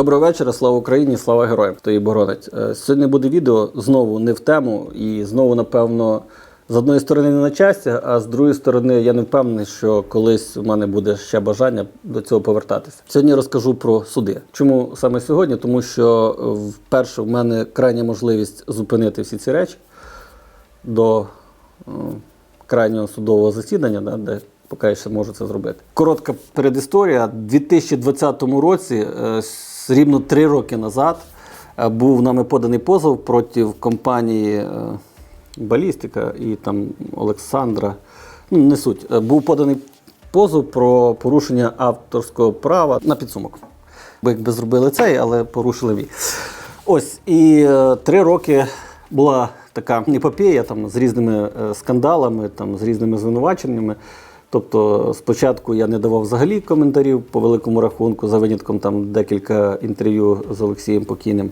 Доброго вечора, слава Україні, слава героям, хто її боронить. Е, Сьогодні буде відео знову не в тему, і знову, напевно, з одної сторони не на часі, а з другої сторони, я не впевнений, що колись у мене буде ще бажання до цього повертатися. Сьогодні розкажу про суди. Чому саме сьогодні? Тому що вперше в мене крайня можливість зупинити всі ці речі до е, крайнього судового засідання, де поки я ще можу це зробити. Коротка передісторія. У 2020 році, е, рівно три роки назад, е, був нами поданий позов проти компанії е, Балістика і там Олександра. Ну, не суть. Е, Був поданий позов про порушення авторського права на підсумок. Бо якби зробили цей, але порушили мій. Ось і три роки була така епопея там з різними скандалами, там з різними звинуваченнями. Тобто, спочатку я не давав взагалі коментарів по великому рахунку, за винятком там декілька інтерв'ю з Олексієм Покійним.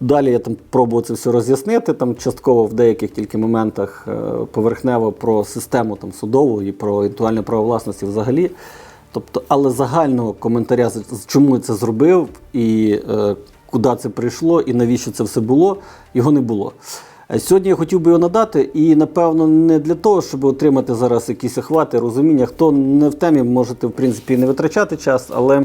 Далі я там пробував це все роз'яснити, там частково в деяких тільки моментах е, поверхнево про систему там, судову і про інтелектуальне право власності взагалі. Тобто, але загального коментаря, чому я це зробив і е, куди це прийшло, і навіщо це все було, його не було. Сьогодні я хотів би його надати, і напевно не для того, щоб отримати зараз якісь охвати, розуміння. Хто не в темі, можете в принципі не витрачати час, але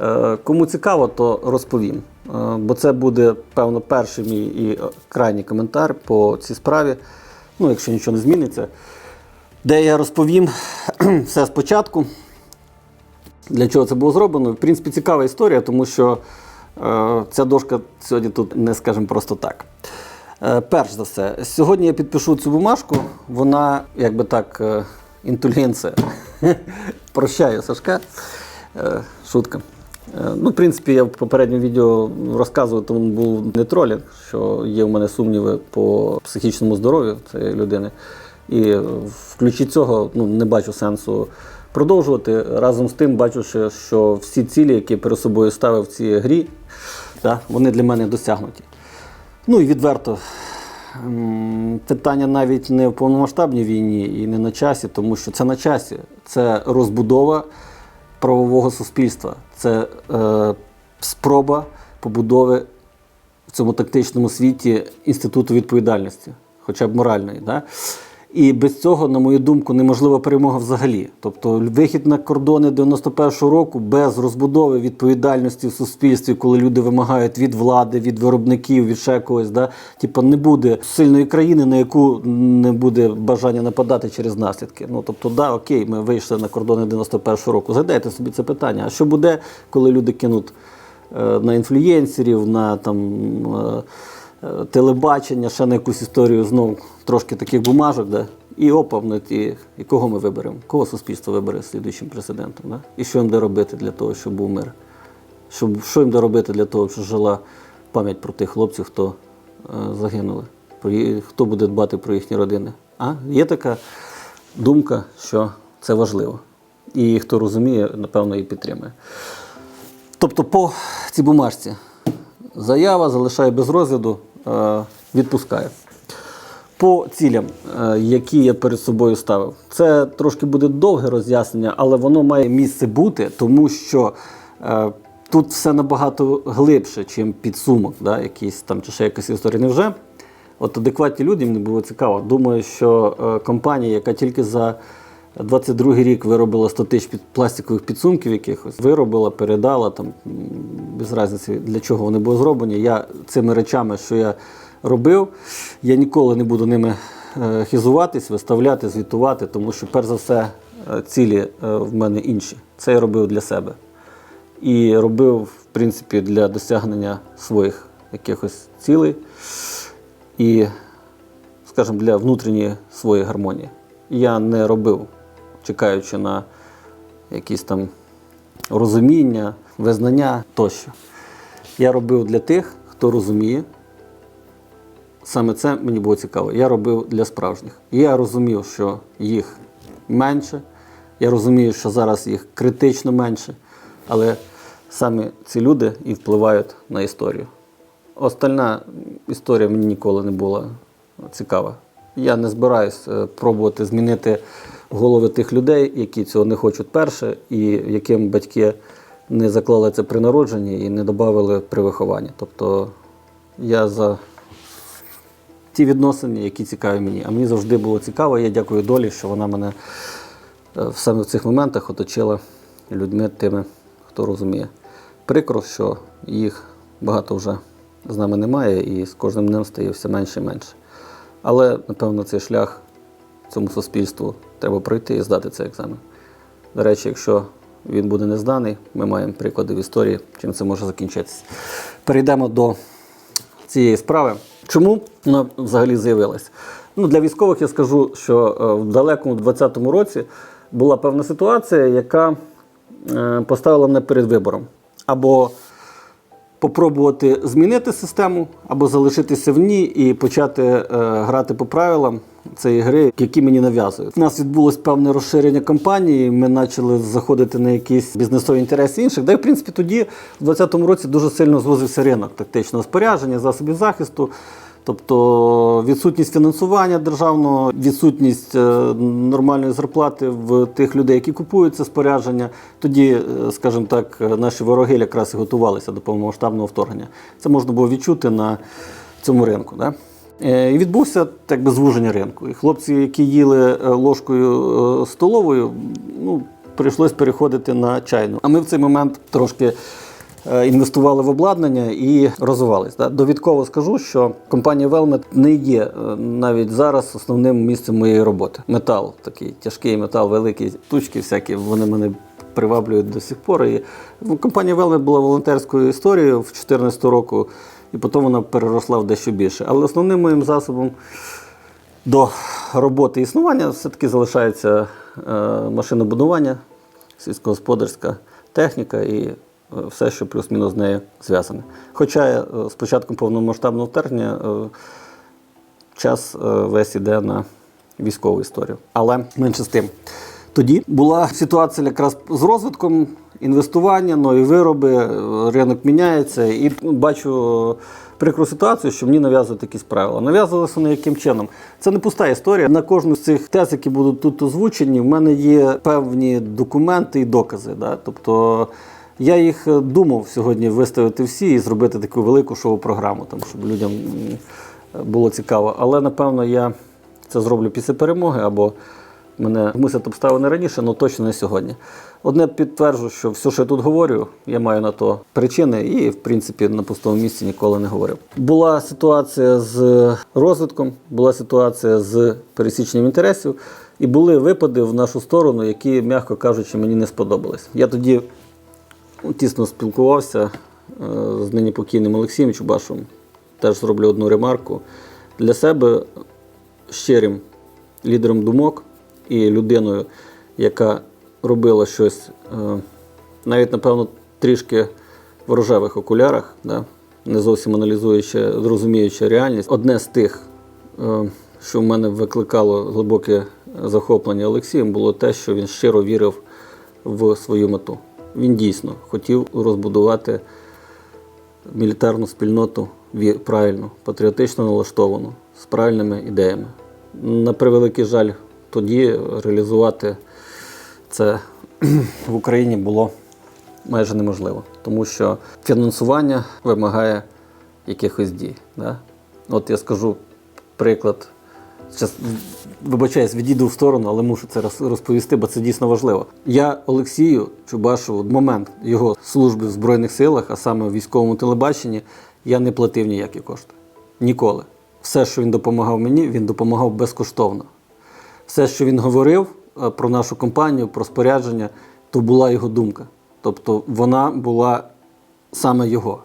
Е, Кому цікаво, то розповім. Е, Бо це буде, певно, перший мій і е, крайній коментар по цій справі. Ну, якщо нічого не зміниться, де я розповім все спочатку, для чого це було зроблено. В принципі, цікава історія, тому що е, ця дошка сьогодні тут не скажемо просто так. Е, перш за все, сьогодні я підпишу цю бумажку, вона, як би так, е. Прощаю, Сашка. Е, шутка. Ну, в принципі, я в попередньому відео розказував, тому був не тролінг, що є в мене сумніви по психічному здоров'ю цієї людини. І в ключі цього ну, не бачу сенсу продовжувати. Разом з тим, бачу, що всі цілі, які перед собою ставив в цій грі, да, вони для мене досягнуті. Ну і відверто, питання навіть не в повномасштабній війні і не на часі, тому що це на часі. Це розбудова правового суспільства, це е, спроба побудови в цьому тактичному світі інституту відповідальності, хоча б моральної. Да? І без цього, на мою думку, неможлива перемога взагалі. Тобто вихід на кордони 91-го року без розбудови відповідальності в суспільстві, коли люди вимагають від влади, від виробників, від ще когось, да? типу, не буде сильної країни, на яку не буде бажання нападати через наслідки. Ну тобто, да, окей, ми вийшли на кордони 91-го року. Згадайте собі це питання. А що буде, коли люди кинуть е, на інфлюєнсерів, на там. е, телебачення, ще на якусь історію знову трошки таких бумажок, да? і опа, ну, і, і кого ми виберемо? Кого суспільство вибере слідуючим президентом? Да? І що їм де робити для того, щоб був мир? Щоб, що їм де робити для того, щоб жила пам'ять про тих хлопців, хто е, загинули? Про, хто буде дбати про їхні родини? А? Є така думка, що це важливо. І хто розуміє, напевно, і підтримує. Тобто, по цій бумажці заява залишає без розгляду, е, відпускає. По цілям, е, які я перед собою ставив, це трошки буде довге роз'яснення, але воно має місце бути, тому що е, тут все набагато глибше, ніж підсумок, да, якийсь там чи ще якась історія. Невже? От адекватні люди мені було цікаво. Думаю, що е, компанія, яка тільки за 22 рік виробила 100 тисяч пластикових підсумків якихось, виробила, передала там без різниці, для чого вони були зроблені. Я цими речами, що я робив, я ніколи не буду ними е, хизуватись, виставляти, звітувати, тому що, перш за все, е, цілі е, в мене інші. Це я робив для себе. І робив, в принципі, для досягнення своїх якихось цілей і, скажімо, для внутрішньої своєї гармонії. Я не робив, чекаючи на якісь там розуміння, визнання тощо. Я робив для тих, хто розуміє. Саме це мені було цікаво. Я робив для справжніх. Я розумів, що їх менше. Я розумію, що зараз їх критично менше, але саме ці люди і впливають на історію. Остальна історія мені ніколи не була цікава. Я не збираюсь е, пробувати змінити голови тих людей, які цього не хочуть перше, і яким батьки не заклали це при народженні і не додали при вихованні. Тобто я за ті відносини, які цікаві мені. А мені завжди було цікаво. Я дякую долі, що вона мене е, саме в цих моментах оточила людьми тими, хто розуміє. Прикро, що їх багато вже з нами немає, і з кожним днем стає все менше і менше. Але, напевно, цей шлях цьому суспільству треба пройти і здати цей екзамен. До речі, якщо він буде не зданий, ми маємо приклади в історії, чим це може закінчитися. Перейдемо до цієї справи. Чому вона взагалі з'явилась? Ну, для військових я скажу, що е, в далекому 20-му році була певна ситуація, яка е, поставила мене перед вибором. Або попробувати змінити систему, або залишитися в ній і почати е, грати по правилам цієї гри, які мені нав'язують. У нас відбулось певне розширення компанії. Ми почали заходити на якісь бізнесові інтереси інших. Да в принципі тоді, в 2020 році, дуже сильно звозився ринок тактичного спорядження, засобів захисту. Тобто відсутність фінансування державного, відсутність е, нормальної зарплати в тих людей, які купують це спорядження. Тоді, е, скажімо так, е, наші вороги якраз і готувалися до повномасштабного вторгнення. Це можна було відчути на цьому ринку. Да? Е, І відбувся так би звуження ринку. І хлопці, які їли е, ложкою е, столовою, ну, прийшлось переходити на чайну. А ми в цей момент трошки інвестували в обладнання і розвивались. Довідково скажу, що компанія Велмет не є навіть зараз основним місцем моєї роботи. Метал такий тяжкий метал, великі тучки, всякі вони мене. Приваблюють до сих пор. І ну, компанія Велмет була волонтерською історією в 2014 року, і потім вона переросла в дещо більше. Але основним моїм засобом до роботи існування все-таки залишається е, машинобудування, сільськогосподарська техніка і е, все, що плюс-мінус з нею зв'язане. Хоча е, з початком повномасштабного вторгнення час весь іде на військову історію. Але менше з тим. Тоді була ситуація якраз з розвитком, інвестування, нові вироби, е, ринок міняється. І бачу е, прикру ситуацію, що мені нав'язують якісь правила. Нав'язувалися вони яким чином? Це не пуста історія. На кожну з цих тез, які будуть тут озвучені, в мене є певні документи і докази. Да? Тобто я їх е, думав сьогодні виставити всі і зробити таку велику шоу-програму, там, щоб людям було цікаво. Але напевно я це зроблю після перемоги або мене мусять обставини раніше, але точно не сьогодні. Одне підтверджу, що все, що я тут говорю, я маю на то причини і, в принципі, на пустому місці ніколи не говорив. Була ситуація з розвитком, була ситуація з пересіченням інтересів, і були випади в нашу сторону, які, м'яко кажучи, мені не сподобались. Я тоді тісно спілкувався е, з нині покійним Олексієм Чубашовим. Теж зроблю одну ремарку. Для себе щирим лідером думок і людиною, яка робила щось, е, навіть, напевно, трішки в рожевих окулярах, да? не зовсім аналізуючи, розуміючи реальність. Одне з тих, е, що в мене викликало глибоке захоплення Олексієм, було те, що він щиро вірив в свою мету. Він дійсно хотів розбудувати мілітарну спільноту правильну, патріотично налаштовану, з правильними ідеями. На превеликий жаль, тоді реалізувати це в Україні було майже неможливо, тому що фінансування вимагає якихось дій. Да? От я скажу приклад. Зараз, вибачаюсь, відійду в сторону, але мушу це роз- розповісти, бо це дійсно важливо. Я Олексію Чубашову в момент його служби в Збройних силах, а саме в військовому телебаченні, я не платив ніякі кошти. Ніколи. Все, що він допомагав мені, він допомагав безкоштовно. Все, що він говорив е, про нашу компанію, про спорядження, то була його думка. Тобто вона була саме його.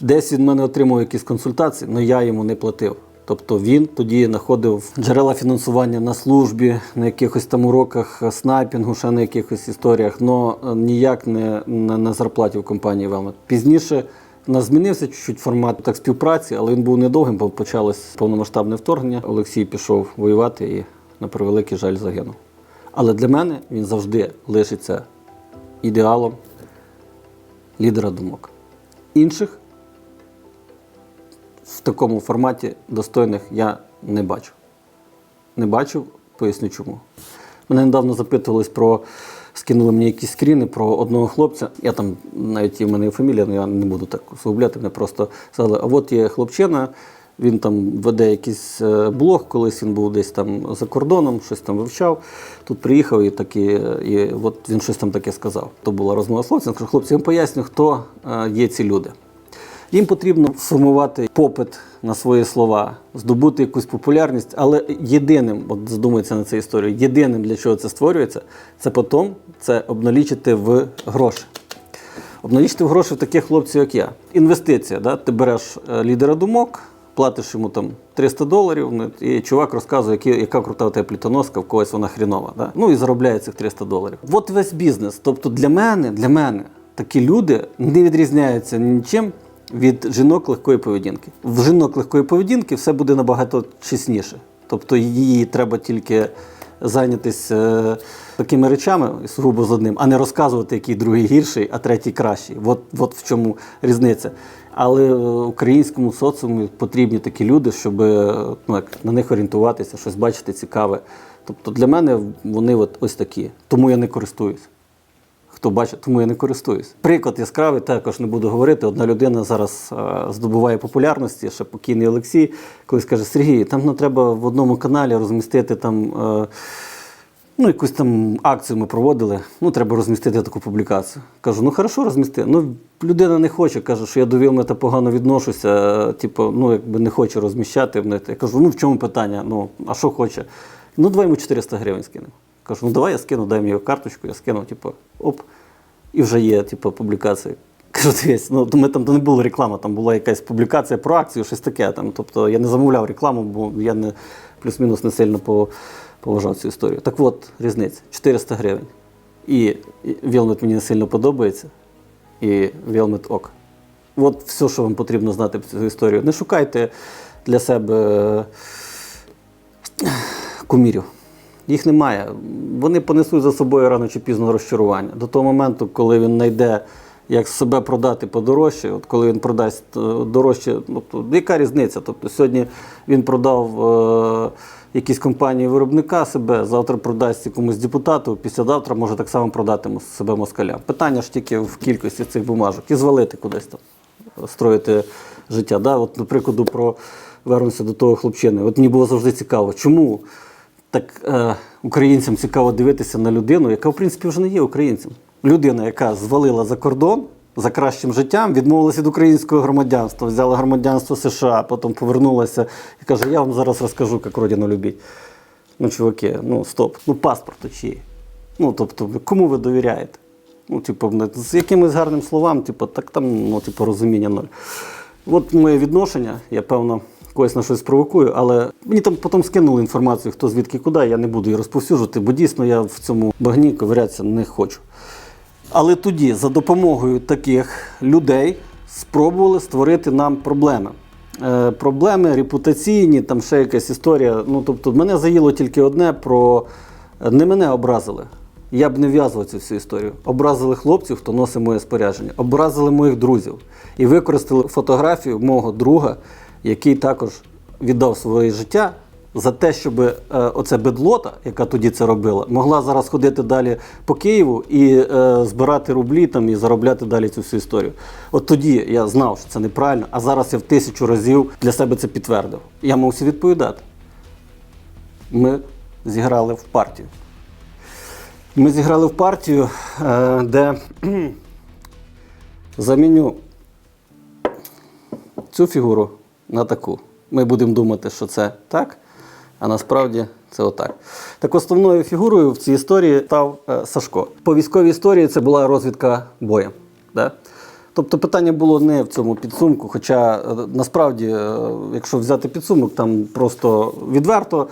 Десь він мене отримав якісь консультації, але я йому не платив. Тобто він тоді знаходив джерела фінансування на службі, на якихось там уроках снайпінгу, ще на якихось історіях, але ніяк не на, на зарплаті в компанії Велмет. Пізніше у нас змінився чуть-чуть формат так співпраці, але він був недовгим, бо почалось повномасштабне вторгнення. Олексій пішов воювати і, на превеликий жаль, загинув. Але для мене він завжди лишиться ідеалом лідера думок. Інших в такому форматі достойних я не бачу. Не бачив, поясню чому. Мене недавно запитувались про скинули мені якісь скріни про одного хлопця. Я там навіть є в мене є фамілія, але я не буду так усугубляти. Мене просто сказали, а от є хлопчина. Він там веде якийсь е, блог, колись він був десь там за кордоном, щось там вивчав. Тут приїхав і такі, і от він щось там таке сказав. То була розмова хлопцем. Кажу, хлопці, я вам поясню, хто е, є ці люди. Їм потрібно сформувати попит на свої слова, здобути якусь популярність, але єдиним, от задумайтеся на цю історію, єдиним, для чого це створюється, це потім це обналічити в гроші. Обналічити в гроші в таких хлопців, як я. Інвестиція. Да? Ти береш е, лідера думок, платиш йому там 300 доларів, ну, і чувак розказує, які, яка крута у тебе плітоноска, в когось вона хрінова. Да? Ну і заробляє цих 300 доларів. От весь бізнес. Тобто для мене, для мене такі люди не відрізняються нічим від жінок легкої поведінки. В жінок легкої поведінки все буде набагато чесніше. Тобто її треба тільки зайнятися е, такими речами сугубо з одним, а не розказувати, який другий гірший, а третій кращий. От, от в чому різниця. Але е, українському соціуму потрібні такі люди, щоб е, ну, як, на них орієнтуватися, щось бачити цікаве. Тобто для мене вони от ось такі. Тому я не користуюсь. Хто бачить, тому я не користуюсь. Приклад яскравий, також не буду говорити. Одна людина зараз е, здобуває популярності, ще покійний Олексій, колись каже: Сергій, там ну, треба в одному каналі розмістити там. Е, Ну, якусь там акцію ми проводили, ну треба розмістити таку публікацію. Кажу, ну хорошо, розмісти. Ну, людина не хоче, каже, що я до Вілмета погано відношуся, типу, ну, якби не хоче розміщати. Я кажу, ну в чому питання? Ну, а що хоче? Ну, давай йому 400 гривень скинемо. Кажу, ну давай я скину, дай мені карточку, я скину, типу, оп, і вже є, типу, публікація. Кажу, дивись, ну ми там не була реклама, там була якась публікація про акцію, щось таке. Там, тобто я не замовляв рекламу, бо я не плюс-мінус не сильно по, поважав цю історію. Так от, різниця 400 гривень. І Вілмет мені не сильно подобається, і Вілмет ок. От все, що вам потрібно знати про цю історію. Не шукайте для себе е, кумірів. Їх немає. Вони понесуть за собою рано чи пізно розчарування. До того моменту, коли він знайде, як себе продати подорожче, от коли він продасть е, дорожче, ну, то яка різниця? Тобто сьогодні він продав е, якійсь компанії виробника себе, завтра продасть якомусь депутату, післязавтра може так само продати себе москалям. Питання ж тільки в кількості цих бумажок і звалити кудись там, строїти життя. Да? От, наприклад, про вернуся до того хлопчини. От мені було завжди цікаво, чому так е, українцям цікаво дивитися на людину, яка в принципі вже не є українцем. Людина, яка звалила за кордон за кращим життям, відмовилася від українського громадянства, взяла громадянство США, потім повернулася і каже: Я вам зараз розкажу, як родину любіть. Ну, чуваки, ну стоп, ну паспорт чиї. Ну, тобто, кому ви довіряєте? Ну, типу, з якимось гарним словам, типу, так там, ну, типу, розуміння ноль. От моє відношення, я певно когось на щось провокую, але мені там потім скинули інформацію, хто звідки куди, я не буду її розповсюджувати, бо дійсно я в цьому багні ковирятися не хочу. Але тоді, за допомогою таких людей, спробували створити нам проблеми. Е, проблеми репутаційні, там ще якась історія. Ну, тобто, мене заїло тільки одне про не мене образили. Я б не в'язував цю всю історію. Образили хлопців, хто носить моє спорядження, образили моїх друзів і використали фотографію мого друга, який також віддав своє життя за те, щоб е, оце бедлота, яка тоді це робила, могла зараз ходити далі по Києву і е, збирати рублі там і заробляти далі цю всю історію. От тоді я знав, що це неправильно, а зараз я в тисячу разів для себе це підтвердив. Я мусив відповідати. Ми зіграли в партію. Ми зіграли в партію, е, де заміню цю фігуру на таку. Ми будемо думати, що це так, а насправді це отак. Так основною фігурою в цій історії став е, Сашко. По військовій історії це була розвідка боєм. Да? Тобто питання було не в цьому підсумку, хоча е, насправді, е, якщо взяти підсумок, там просто відверто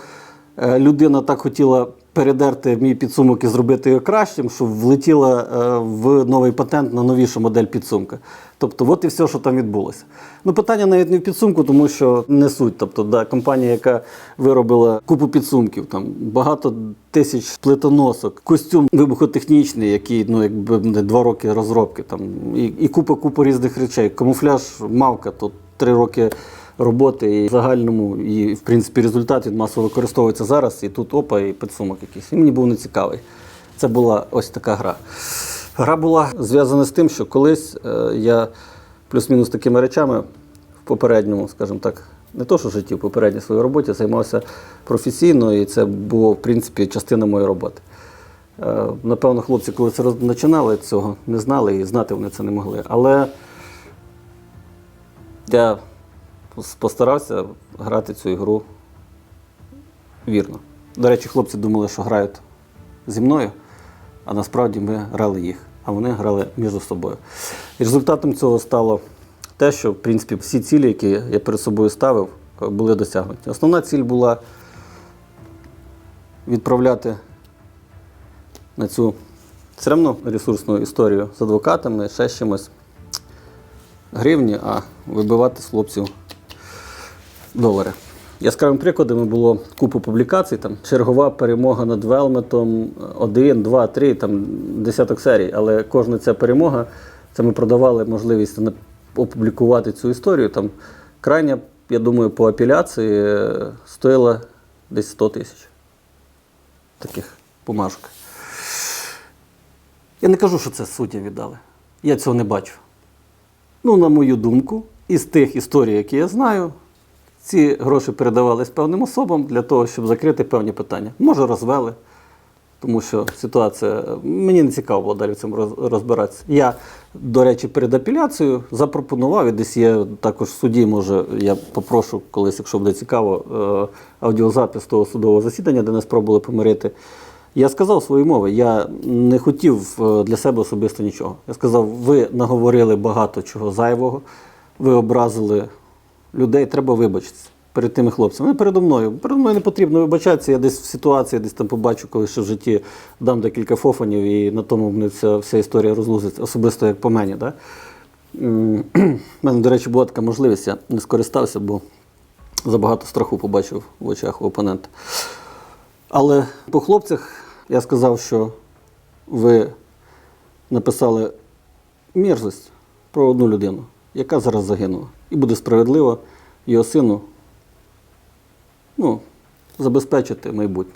людина так хотіла передерти мій підсумок і зробити його кращим, що влетіла е, в новий патент на новішу модель підсумка. Тобто, от і все, що там відбулося. Ну, питання навіть не в підсумку, тому що не суть. Тобто, да, компанія, яка виробила купу підсумків, там багато тисяч плитоносок, костюм вибухотехнічний, який ну, якби два роки розробки, там, і, і купа купа різних речей. Камуфляж, мавка, тут три роки роботи і в загальному, і в принципі результат він масово використовується зараз. І тут опа, і підсумок якийсь. І мені був нецікавий. Це була ось така гра. Гра була зв'язана з тим, що колись е, я плюс-мінус такими речами в попередньому, скажімо так, не то, що в житті, в попередній своїй роботі займався професійно, і це було, в принципі, частина моєї роботи. Е, Напевно, хлопці, коли це починали, цього не знали і знати вони це не могли. Але я постарався грати цю ігру вірно. До речі, хлопці думали, що грають зі мною, а насправді ми грали їх, а вони грали між собою. І результатом цього стало те, що в принципі всі цілі, які я перед собою ставив, були досягнуті. Основна ціль була відправляти на цю все ресурсну історію з адвокатами, ще з чимось гривні, а вибивати з хлопців долари. Яскравим прикладами було купу публікацій, там чергова перемога над Велметом, один, два, три, там десяток серій. Але кожна ця перемога, це ми продавали можливість опублікувати цю історію. Там крайня, я думаю, по апеляції е, стоїла десь 100 тисяч таких бумажок. Я не кажу, що це суддям віддали. Я цього не бачу. Ну, на мою думку, із тих історій, які я знаю, ці гроші передавались певним особам для того, щоб закрити певні питання. Може, розвели, тому що ситуація мені не цікаво було далі в цьому розбиратися. Я, до речі, перед апеляцією запропонував, і десь є також в суді, може, я попрошу колись, якщо буде цікаво, е, аудіозапис того судового засідання, де нас пробували помирити. Я сказав свої мови, я не хотів е, для себе особисто нічого. Я сказав, ви наговорили багато чого зайвого, ви образили людей, треба вибачитися перед тими хлопцями. Не передо мною. Передо мною не потрібно вибачатися. Я десь в ситуації, десь там побачу, коли ще в житті дам декілька фофанів, і на тому мене вся, вся історія розлузиться, особисто як по мені. Да? У мене, до речі, була така можливість, я не скористався, бо забагато страху побачив в очах у опонента. Але по хлопцях я сказав, що ви написали мерзость про одну людину, яка зараз загинула. І буде справедливо його сину ну, забезпечити майбутнє.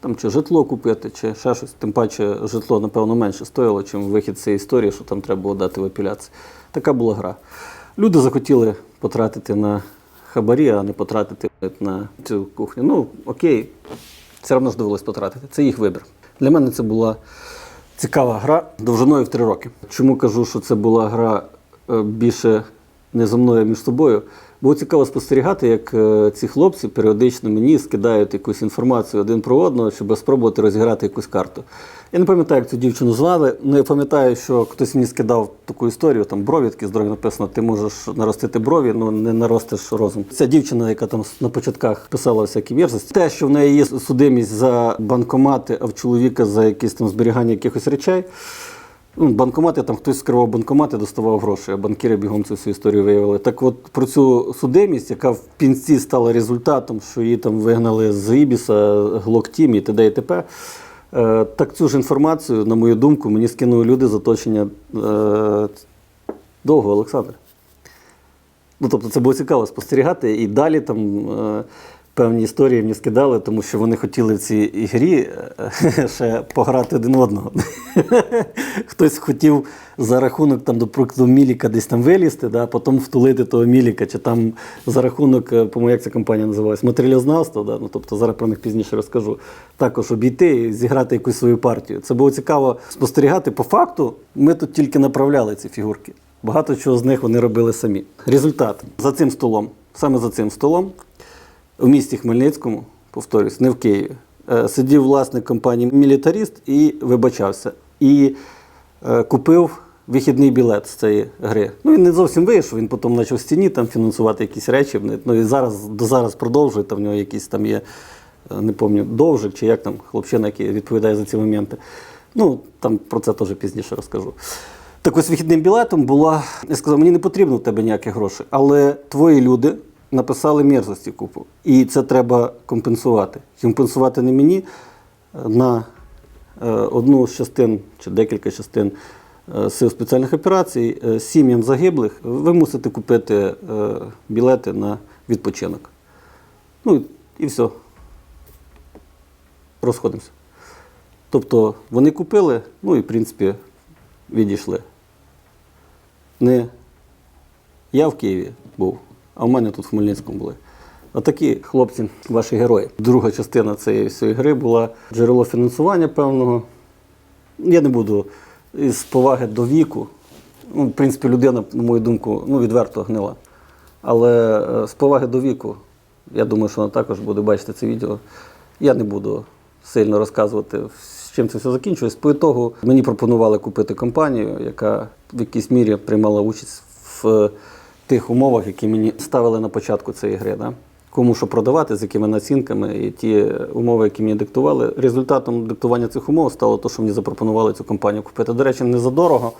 Там чи житло купити, чи ще щось. Тим паче житло, напевно, менше стоїло, чим вихід цієї історії, що там треба було дати в апеляції. Така була гра. Люди захотіли потратити на хабарі, а не потратити на цю кухню. Ну, окей, все одно ж довелось потратити. Це їх вибір. Для мене це була цікава гра довжиною в три роки. Чому кажу, що це була гра більше не зо мною, а між собою? Було цікаво спостерігати, як е, ці хлопці періодично мені скидають якусь інформацію один про одного, щоб спробувати розіграти якусь карту. Я не пам'ятаю, як цю дівчину звали. але я пам'ятаю, що хтось мені скидав таку історію, там брові такі здорові написано, ти можеш наростити брові, але не наростиш розум. Ця дівчина, яка там на початках писала всякі мерзості, те, що в неї є судимість за банкомати, а в чоловіка за якісь там зберігання якихось речей. Ну, банкомати, там хтось скривав банкомати, доставав гроші, а банкіри бігом цю всю історію виявили. Так от про цю судимість, яка в кінці стала результатом, що її там вигнали з Ібіса, Глоктім і т.д. і т.п. Е, так цю ж інформацію, на мою думку, мені скинули люди з оточення е, довго, Олександр. Ну, тобто це було цікаво спостерігати. І далі там е, певні історії мені скидали, тому що вони хотіли в цій ігрі е, ще пограти один одного. Хтось хотів за рахунок там, до прикладу, Міліка десь там вилізти, да, потім втулити того Міліка, чи там за рахунок, е, по-моєму, як ця компанія називалась, матеріалознавства, да, ну, тобто зараз про них пізніше розкажу. Також обійти і зіграти якусь свою партію. Це було цікаво спостерігати. По факту, ми тут тільки направляли ці фігурки. Багато чого з них вони робили самі. Результат за цим столом, саме за цим столом, у місті Хмельницькому, повторюсь, не в Києві, е, сидів власник компанії Мілітаріст і вибачався. І е, купив вихідний білет з цієї гри. Ну він не зовсім вийшов, він потім почав в стіні там фінансувати якісь речі. Ну і зараз до зараз продовжує, там в нього якісь там є, е, не пам'ятаю, довжик чи як там хлопчина, який відповідає за ці моменти. Ну, там про це теж пізніше розкажу. Так ось вихідним білетом була. Я сказав, мені не потрібно в тебе ніяких грошей, але твої люди написали мерзості купу. І це треба компенсувати. Компенсувати не мені е, на е, одну з частин чи декілька частин е, сил спеціальних операцій, сім'ям загиблих, ви мусите купити білети на відпочинок. Ну і все. Розходимося. Тобто вони купили, ну і в принципі відійшли. Не я в Києві був, а в мене тут в Хмельницькому були. Отакі хлопці, ваші герої. Друга частина цієї всієї гри була джерело фінансування певного. Я не буду із поваги до віку. Ну, в принципі, людина, на мою думку, ну, відверто гнила. Але е, з поваги до віку, я думаю, що вона також буде бачити це відео. Я не буду сильно розказувати, з чим це все закінчилось. По ітогу мені пропонували купити компанію, яка в якійсь мірі приймала участь в е, тих умовах, які мені ставили на початку цієї гри. Да? Кому що продавати, з якими націнками, і ті умови, які мені диктували. Результатом диктування цих умов стало те, що мені запропонували цю компанію купити. До речі, не за дорого.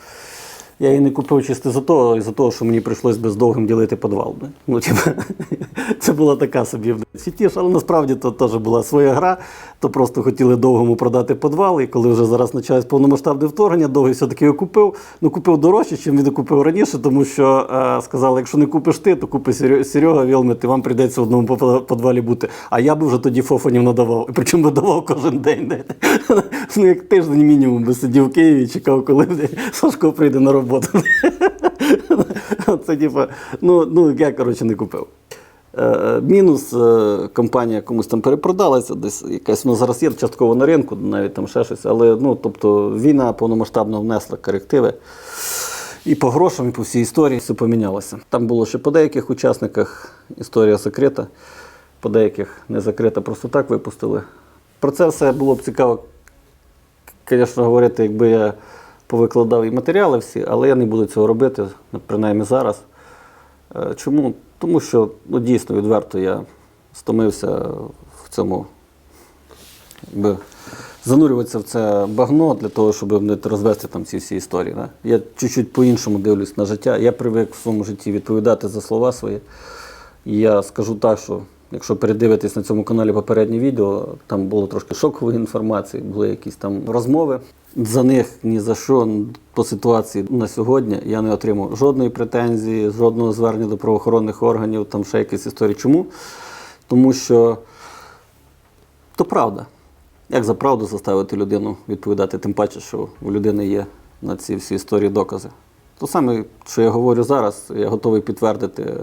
Я її не купив чисто за того, за того, що мені прийшлось без довгим ділити підвал. бля. Ну, типу, це була така собі фітіш, але насправді то теж була своя гра. То просто хотіли довгому продати підвал, і коли вже зараз почалось повномасштабне вторгнення, довгий все-таки його купив. Ну, купив дорожче, чим він купив раніше, тому що е, сказали, якщо не купиш ти, то купи Серега Вілмет, і вам прийдеться в одному підвалі бути. А я би вже тоді фофанів надавав. І причому давав кожен день. Ну, як тиждень мінімум би сидів в Києві і чекав, коли Сашко прийде на роботу. Це типа, ну, ну я коротше не купив. Е, Мінус е, компанія комусь там перепродалася, десь якась вона зараз є частково на ринку, навіть там ще щось. Але ну, тобто, війна повномасштабно внесла корективи. І по грошам, і по всій історії все помінялося. Там було ще по деяких учасниках історія закрита, по деяких не закрита, просто так випустили. Про це все було б цікаво, звісно, говорити, якби я повикладав і матеріали всі, але я не буду цього робити, принаймні зараз. Е, Чому? Тому що ну, дійсно відверто я стомився в цьому, якби, занурюватися в це багно для того, щоб не розвести там ці всі історії. Да? Я чуть-чуть по-іншому дивлюсь на життя. Я привик в своєму житті відповідати за слова свої. І я скажу так, що якщо передивитись на цьому каналі попереднє відео, там було трошки шокової інформації, були якісь там розмови. За них ні за що по ситуації на сьогодні я не отримав жодної претензії, жодного звернення до правоохоронних органів, там ще якісь історії. Чому? Тому що то правда. Як за правду заставити людину відповідати, тим паче, що у людини є на ці всі історії докази. То саме, що я говорю зараз, я готовий підтвердити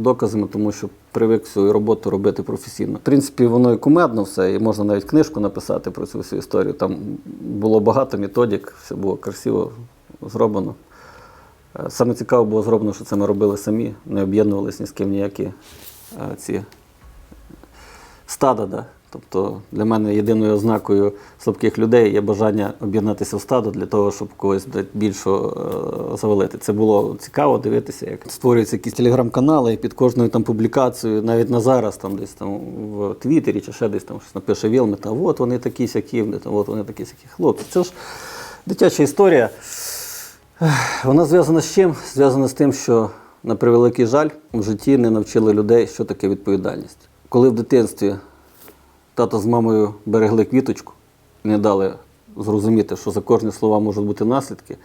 доказами, тому що привик свою роботу робити професійно. В принципі, воно і кумедно все, і можна навіть книжку написати про цю всю історію. Там було багато методик, все було красиво зроблено. Е, Саме цікаво було зроблено, що це ми робили самі, не об'єднувалися ні з ким ніякі е, ці стада. Да? Тобто для мене єдиною ознакою слабких людей є бажання об'єднатися в стадо для того, щоб когось дати більшого е, завалити. Це було цікаво дивитися, як створюються якісь телеграм-канали, і під кожною там публікацією, навіть на зараз, там десь там в Твіттері чи ще десь там щось напише Вілмет, а от вони такі сякі, от вони такі сякі. Хлопці, це ж дитяча історія. Вона зв'язана з чим? Зв'язана з тим, що на превеликий жаль в житті не навчили людей, що таке відповідальність. Коли в дитинстві тато з мамою берегли квіточку, не дали зрозуміти, що за кожні слова можуть бути наслідки.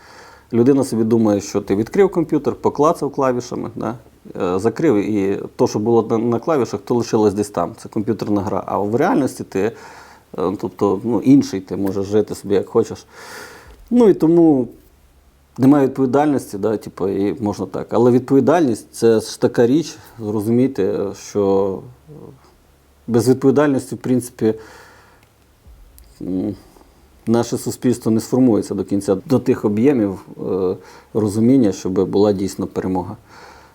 Людина собі думає, що ти відкрив комп'ютер, поклацав клавішами, да? е, закрив, і то, що було на, клавішах, то лишилось десь там. Це комп'ютерна гра. А в реальності ти, е, тобто, ну, інший, ти можеш жити собі як хочеш. Ну і тому немає відповідальності, да, типу, і можна так. Але відповідальність це ж така річ, зрозуміти, що без відповідальності, в принципі, наше суспільство не сформується до кінця до тих об'ємів е, розуміння, щоб була дійсно перемога.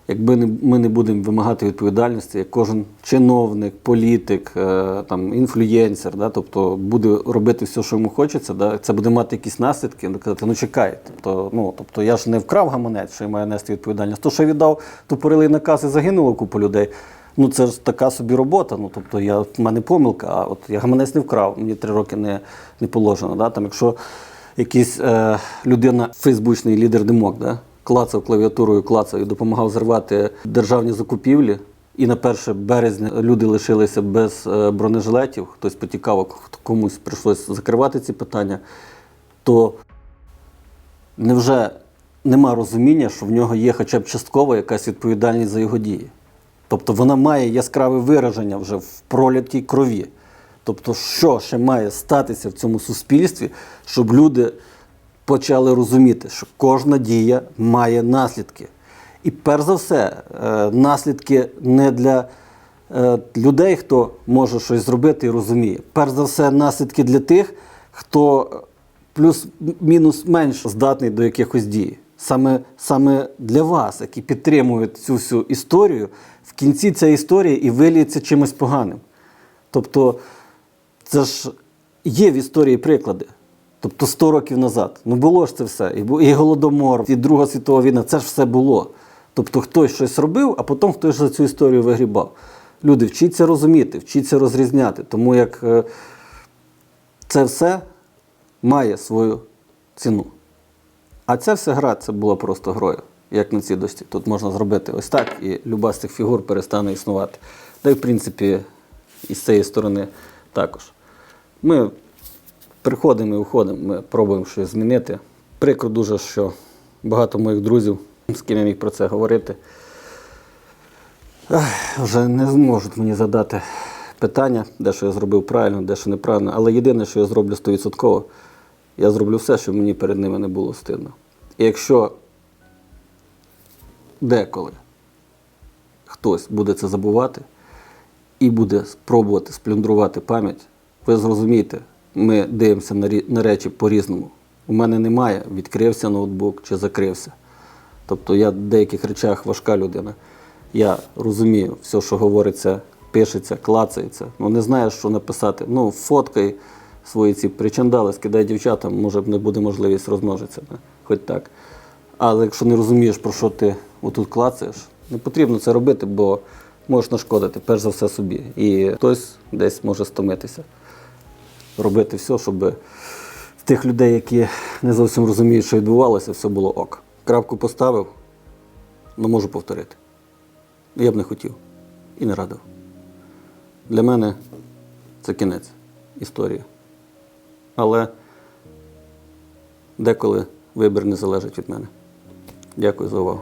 Якби ми не будемо вимагати відповідальності, як кожен чиновник, політик, е, там, інфлюєнсер, да, тобто буде робити все, що йому хочеться, да, це буде мати якісь наслідки, ну, казати, ну чекай, тобто, ну, тобто я ж не вкрав гаманець, що я маю нести відповідальність. То, що я віддав тупорилий наказ і загинуло купу людей, ну це ж така собі робота. Ну, тобто я, в мене помилка, а от я гаманець не вкрав, мені три роки не, не положено. Да, там, якщо якийсь е, людина, фейсбучний лідер демок, да, клацав клавіатурою, клацав і допомагав зривати державні закупівлі. І на 1 березня люди лишилися без е, бронежилетів, хтось потікав, комусь прийшлося закривати ці питання, то невже нема розуміння, що в нього є хоча б частково якась відповідальність за його дії? Тобто вона має яскраве вираження вже в пролятій крові. Тобто, що ще має статися в цьому суспільстві, щоб люди почали розуміти, що кожна дія має наслідки. І перш за все, е, наслідки не для е, людей, хто може щось зробити і розуміє. Перш за все, наслідки для тих, хто плюс-мінус менш здатний до якихось дій. Саме, саме для вас, які підтримують цю всю історію, кінці ця історія і виліється чимось поганим. Тобто, це ж є в історії приклади. Тобто 100 років назад. Ну було ж це все. І, Голодомор, і Друга світова війна, це ж все було. Тобто хтось щось робив, а потім хтось за цю історію вигрібав. Люди, вчіться розуміти, вчіться розрізняти. Тому як е, це все має свою ціну. А ця вся гра це була просто грою, як на цій. Тут можна зробити ось так, і люба з цих фігур перестане існувати. Та й, в принципі, і з цієї сторони також. Ми приходимо і уходимо, ми пробуємо щось змінити. Прикро дуже, що багато моїх друзів, з ким я міг про це говорити, вже не зможуть мені задати питання, де що я зробив правильно, де що неправильно. Але єдине, що я зроблю 100%, я зроблю все, щоб мені перед ними не було стидно. І якщо деколи хтось буде це забувати і буде спробувати сплюндрувати пам'ять, ви зрозумієте, ми дивимося на, речі по-різному. У мене немає, відкрився ноутбук чи закрився. Тобто я в деяких речах важка людина. Я розумію все, що говориться, пишеться, клацається. Ну не знаєш, що написати. Ну, фоткай свої ці причандали, скидай дівчатам, може не буде можливість розмножитися. Хоч так. Але якщо не розумієш, про що ти отут клацаєш, не потрібно це робити, бо можеш нашкодити, перш за все собі. І хтось десь може стомитися. Робити все, щоб в тих людей, які не зовсім розуміють, що відбувалося, все було ок. Крапку поставив, але можу повторити. Я б не хотів і не радив. Для мене це кінець історії. Але деколи вибір не залежить від мене. Дякую за увагу.